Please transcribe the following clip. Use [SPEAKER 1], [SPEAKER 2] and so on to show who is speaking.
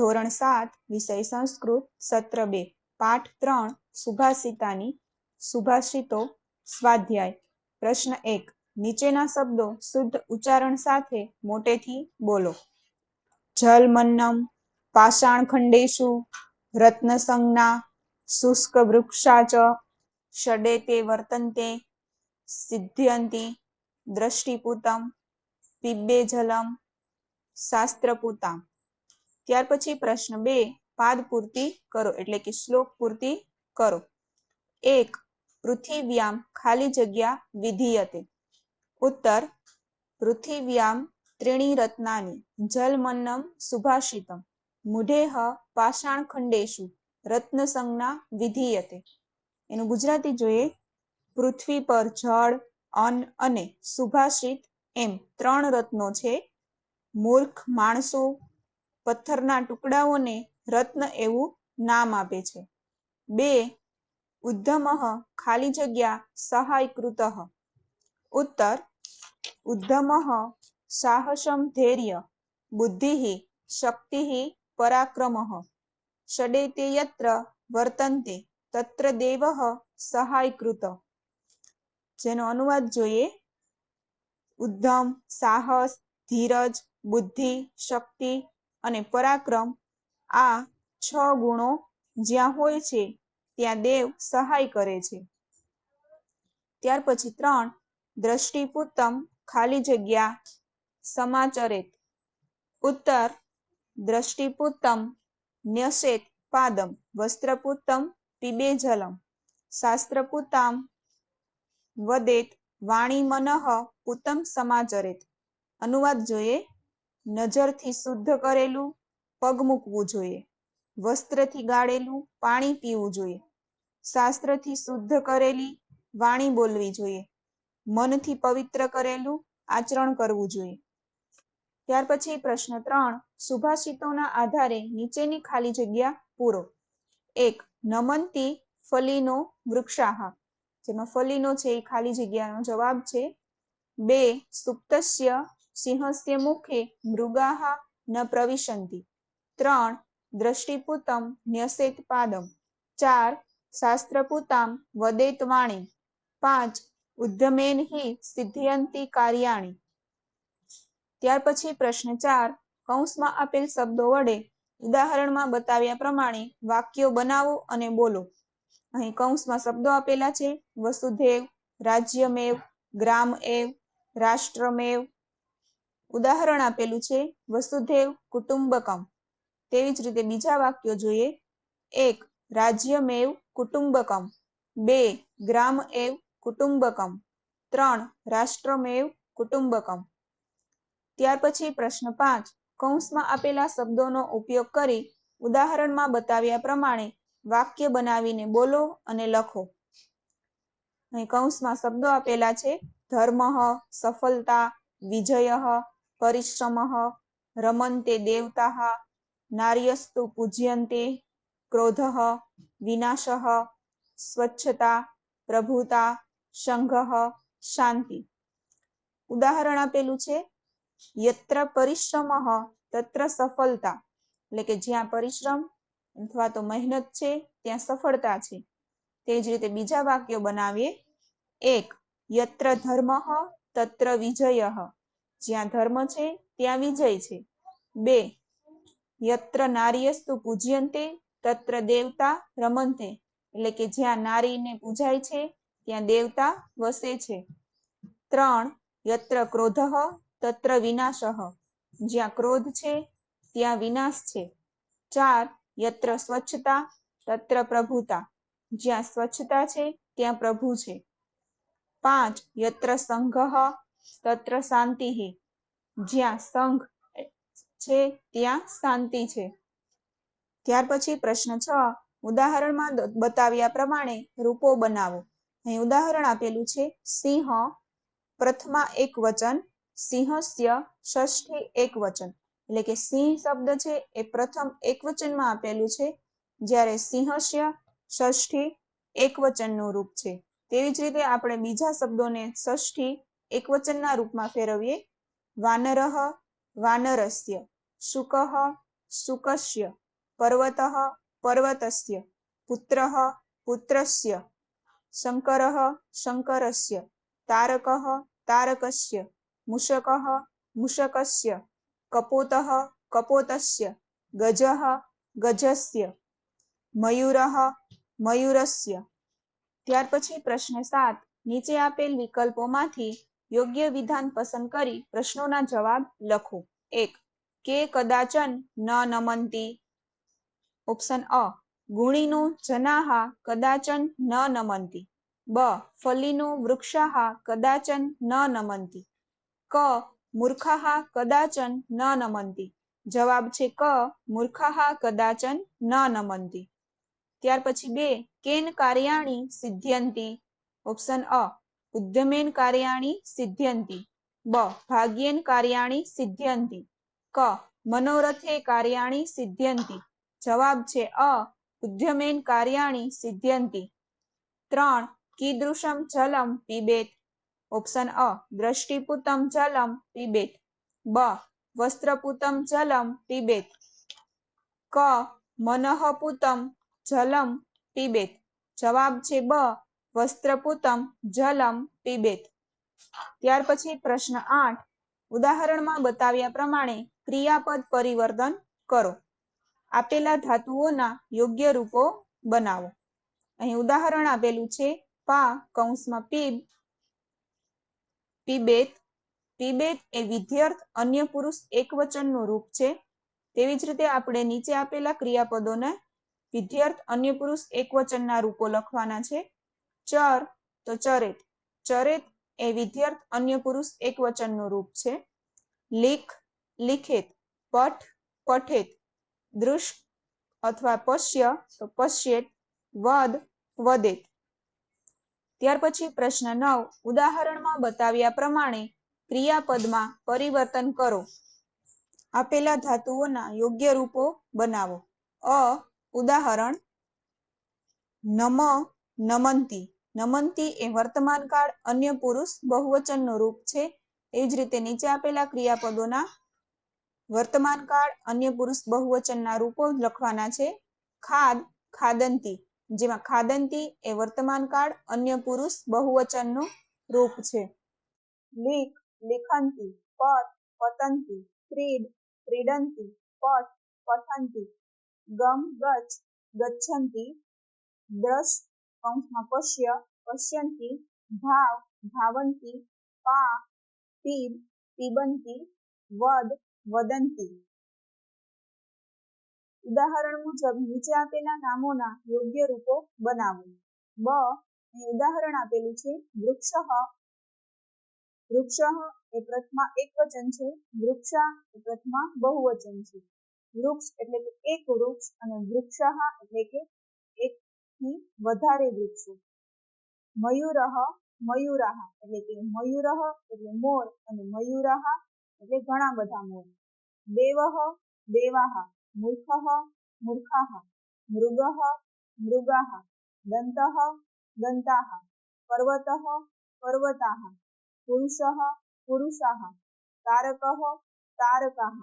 [SPEAKER 1] ધોરણ સાત, વિષય સંસ્કૃત, સત્ર બે, પાઠ ત્રણ, સુભાષિતાની સુભાષિતો સ્વાધ્યાય. પ્રશ્ન એક, નીચેના શબ્દો શુદ્ધ ઉચ્ચારણ સાથે મોટેથી બોલો. જલમન્નમ, પાષાણખંડેશુ, રત્નસંજ્ઞા, શુષ્ક વૃક્ષાચ, ષડે તે વર્તન્તે, સિદ્ધ્યંતિ, દ્રષ્ટિપૂતમ પિબ્બે જલમ શાસ્ત્રપૂતામ. ત્યાર પછી પ્રશ્ન બે, પાદ પૂર્તિ કરો એટલે કે શ્લોક પૂર્તિ કરો. એક, પૃથિવ્યામ ખાલી જગ્યા વિધીયતે. ઉત્તર, પૃથિવ્યામ ત્રીણી રત્નાની જલમન્નમ સુભાષિતમ. મુઢેહ પાષાણખંડેશુ, રત્નસંજ્ઞા વિધીયતે. એનું ગુજરાતી જોઈએ, પૃથ્વી પર જળ, અન્ન અને સુભાષિત એમ ત્રણ રત્નો છે. મૂર્ખ માણસો પથ્થરના ટુકડાઓને રત્ન એવું નામ આપે છે. બે, ઉદ્ધમઃ, ખાલી જગ્યા, સહાયકૃત. ઉત્તર, ઉદ્ધમઃ, સાહસમ ધૈર્ય, બુદ્ધિ, શક્તિ, પરાક્રમ. ષડેતે યત્ર, વર્તન્તે, તત્ર દેવ, સહાયકૃત. જેનો અનુવાદ જોઈએ. ઉદ્ધમ, સાહસ, ધીરજ, બુદ્ધિ, શક્તિ અને પરાક્રમ આ છ ગુણો જ્યાં હોય છે, ત્યાં દેવ સહાય કરે છે. ત્યાર પછી ત્રણ, દ્રષ્ટિપુત્તમ ખાલી જગ્યા સમાચરેત. ઉત્તર, દ્રષ્ટિપુત્તમ ન્યસેત પાદમ, વસ્ત્રપુત્તમ પીબે જલમ શાસ્ત્રપૂતામ વદેત વાણી મનઃ પુત્તમ સમાચરેત. અનુવાદ જોઈએ નજરથી શુદ્ધ કરેલું પગ મૂકવું જોઈએ. વસ્ત્રથી ગાળેલું પાણી પીવું જોઈએ. શાસ્ત્રથી શુદ્ધ કરેલી વાણી બોલવી જોઈએ. મનથી પવિત્ર કરેલું આચરણ કરવું જોઈએ. ત્યાર પછી પ્રશ્ન ત્રણ સુભાષિતોના આધારે નીચેની ખાલી જગ્યા પૂરો. એક, નમંતી ફલીનો વૃક્ષાહા. જેમાં ફલીનો છે એ ખાલી જગ્યાનો જવાબ છે. બે, સુપ્તસ્ય સિંહસ્ય મુખે મૃગાહ ન પ્રવિશંતિ. ત્રણ, દ્રષ્ટિપુતમ ન્યસેત પાદમ. ચાર, શાસ્ત્રપુતામ વદેત વાણી. પાંચ, ઉદ્ધમેન હિ સિદ્ધયંતી કાર્યાણી. ત્યાર પછી પ્રશ્ન ચાર, કૌંસમાં આપેલ શબ્દો વડે ઉદાહરણમાં બતાવ્યા પ્રમાણે વાક્યો બનાવો અને બોલો. અહીં કૌંસમાં શબ્દો આપેલા છે વસુધેવ, રાજ્યમેવ ગ્રામ એવ રાષ્ટ્રમેવ ઉદાહરણ આપેલું છે, વસુધેવ કુટુંબકમ. તેવી જ રીતે બીજા વાક્યો જોઈએ. એક, રાજ્યમેવ કુટુંબકમ. બે ગ્રામ એવ કુટુંબકમ. ત્રણ, રાષ્ટ્રમેવ કુટુંબકમ. ત્યાર પછી પ્રશ્ન પાંચ, કૌંસમાં આપેલા શબ્દોનો ઉપયોગ કરી ઉદાહરણમાં બતાવ્યા પ્રમાણે વાક્ય બનાવીને બોલો અને લખો. અહીં કૌંસમાં શબ્દો આપેલા છે, ધર્મ સફળતા વિજય પરિશ્રમ, રમંતે દેવતા, નાર્યસ્તુ પૂજ્યંતે, ક્રોધ, વિનાશ, સ્વચ્છતા, પ્રભુતા, સંઘ, શાંતિ. ઉદાહરણ આપેલું છે, યત્ર પરિશ્રમ, તત્ર સફળતા. એટલે કે જ્યાં પરિશ્રમ અથવા તો મહેનત છે, ત્યાં સફળતા છે. તે જ રીતે બીજા વાક્યો બનાવીએ. એક, યત્ર ધર્મ, તત્ર વિજય. જ્યાં ધર્મ છે, ત્યાં વિજય છે. બે, યત્ર નાર્યસ્તુ પૂજ્યંતે, તત્ર દેવતા રમંતે. એટલે કે જ્યાં નારીને પૂજાય છે, ત્યાં દેવતા વસે છે. ત્રણ, યત્ર ક્રોધ, તત્ર વિનાશ. જ્યાં ક્રોધ છે, ત્યાં વિનાશ છે. ચાર, યત્ર સ્વચ્છતા, તત્ર પ્રભુતા. જ્યાં સ્વચ્છતા છે, ત્યાં પ્રભુ છે. પાંચ, યત્ર સંઘ તત્ર શાંતિ જ્યાં સંઘ છે, ત્યાં શાંતિ છે. ત્યાર પછી પ્રશ્ન છ, ઉદાહરણમાં બતાવ્યા પ્રમાણે રૂપો બનાવો. અહીં ઉદાહરણ આપેલું છે, સિંહ પ્રથમા એક વચન, સિંહસ્ય ષષ્ઠી એક વચન. એટલે કે સિંહ શબ્દ છે, એ પ્રથમ એક વચનમાં આપેલું છે, જ્યારે સિંહસ્ય ષષ્ઠી એક વચનનું રૂપ છે. તેવી જ રીતે આપણે બીજા શબ્દોને ષષ્ઠી એક વચનના રૂપમાં ફેરવીએ. વાનરહ વાનરસ્ય, શુકઃ, શુકસ્ય, પર્વત, પર્વતસ્ય, પુત્ર, પુત્રસ્ય, શંકર, શંકરસ્ય, તારક, તારકસ્ય, મૂષકઃ, મૂષકસ્ય, કપોત, કપોતસ્ય, ગજ, ગજસ્ય, મયુર, મયુરસ્ય. ત્યાર પછી પ્રશ્ન સાત. નીચે આપેલ વિકલ્પોમાંથી યોગ્ય વિધાન પસંદ કરી પ્રશ્નોના જવાબ લખો. એક, કે કદાચન ન નમંતી. ઓપ્શન અ, ગુણીનું જનાહા કદાચન ન નમંતી. બ, ફલીનું વૃક્ષાહા કદાચન ન નમંતી. ક, મૂર્ખાહા કદાચન ન નમંતી. જવાબ છે ક, મૂર્ખાહા કદાચન ન નમંતી. ત્યાર પછી બે, કેન કાર્યાણી સિદ્ધ્યંતી. ઓપ્શન અ ઉદ્યમેન કાર્યાણી સિદ્ધ્યંતી. બ. ભાગ્યેન કાર્યાણી સિદ્ધ્યંતી. ક. મનોરથે કાર્યાણી સિદ્ધ્યંતી. જવાબ છે અ. ઉદ્યમેન કાર્યાણી સિદ્ધ્યંતી. ત્રણ. કીદૃશમ જલમ પીબેત. ઓપ્શન અ. દ્રષ્ટિપુતમ જલમ પીબેત. બ. વસ્ત્રપુતમ જલમ પીબેત. ક. મનઃપુતમ જલમ પીબેત. જવાબ છે બ. વસ્ત્રપૂતમ જલમ પીબેત ત્યાર પછી પ્રશ્ન આઠ. ઉદાહરણમાં બતાવ્યા પ્રમાણે ક્રિયાપદ પરિવર્તન કરો. આપેલા ધાતુઓના યોગ્ય રૂપો બનાવો. અહીં ઉદાહરણ આપેલું છે પા કૌંસમાં પીબ પીબેત પીબેત એ વિધ્યર્થ અન્ય પુરુષ એકવચનનું રૂપ છે. તેવી જ રીતે આપણે નીચે આપેલા ક્રિયાપદોને વિધ્યાર્થ અન્ય પુરુષ એકવચનના રૂપો લખવાના છે. ચર, તો ચરિત. ચરિત એ વિધ્યર્થ અન્ય પુરુષ એકવચનનું રૂપ છે. લીખ, લિખિત, પઠ, પઠિત. દૃશ અથવા પશ્ય, તો પશ્યેત. વદ, વદેત. ત્યાર પછી પ્રશ્ન નવ. ઉદાહરણમાં બતાવ્યા પ્રમાણે ક્રિયાપદમાં પરિવર્તન કરો. આપેલા ધાતુઓના યોગ્ય રૂપો બનાવો. અ, ઉદાહરણ. નમ, નમંતી. નમંતી એ વર્તમાન કાળ અન્ય પુરુષ બહુવચનનું રૂપ છે. એ જ રીતે નીચે આપેલા ક્રિયાપદોના વર્તમાન કાળ અન્ય પુરુષ બહુવચનના રૂપો લખવાના છે. ખાદ, ખાદંતી, જેમાં ખાદંતી એ વર્તમાન કાળ અન્ય પુરુષ બહુવચનનું રૂપ છે. લીખ, લિખંતી પત પતંતી, ક્રીડ, ક્રીડંતી પટ પઠંતી ગમ, ગચ્છ, ગચ્છંતી દ્રશ કૌંસમાં પશ્ય, પશ્યંતી, ભાવ, ભાવંતી, પા, પીબ, પીબંતી, વદ, વદંતી. ઉદાહરણ મુજબ, નીચે આપેલા નામોના યોગ્ય રૂપો બનાવો. બ ઉદાહરણ આપેલું છે, વૃક્ષ. વૃક્ષ એ પ્રથમા એક વચન છે, વૃક્ષા એ પ્રથમા બહુવચન છે. વૃક્ષ એટલે કે એક વૃક્ષ અને વૃક્ષા એટલે કે એકથી વધારે વૃક્ષો. મયુરહ મયુરાહ એટલે કે મયુરહ એટલે મોર અને મયુરાહ એટલે ઘણા બધા મોર. દેવહ દેવાહ મૂર્ખઃ મૂર્ખાઃ મૃગહ. મૃગાઃ દંતઃ દંતાઃ પર્વતઃ પર્વતાઃ પુરુષઃ પુરુષાહ. તારકઃ તારકાઃ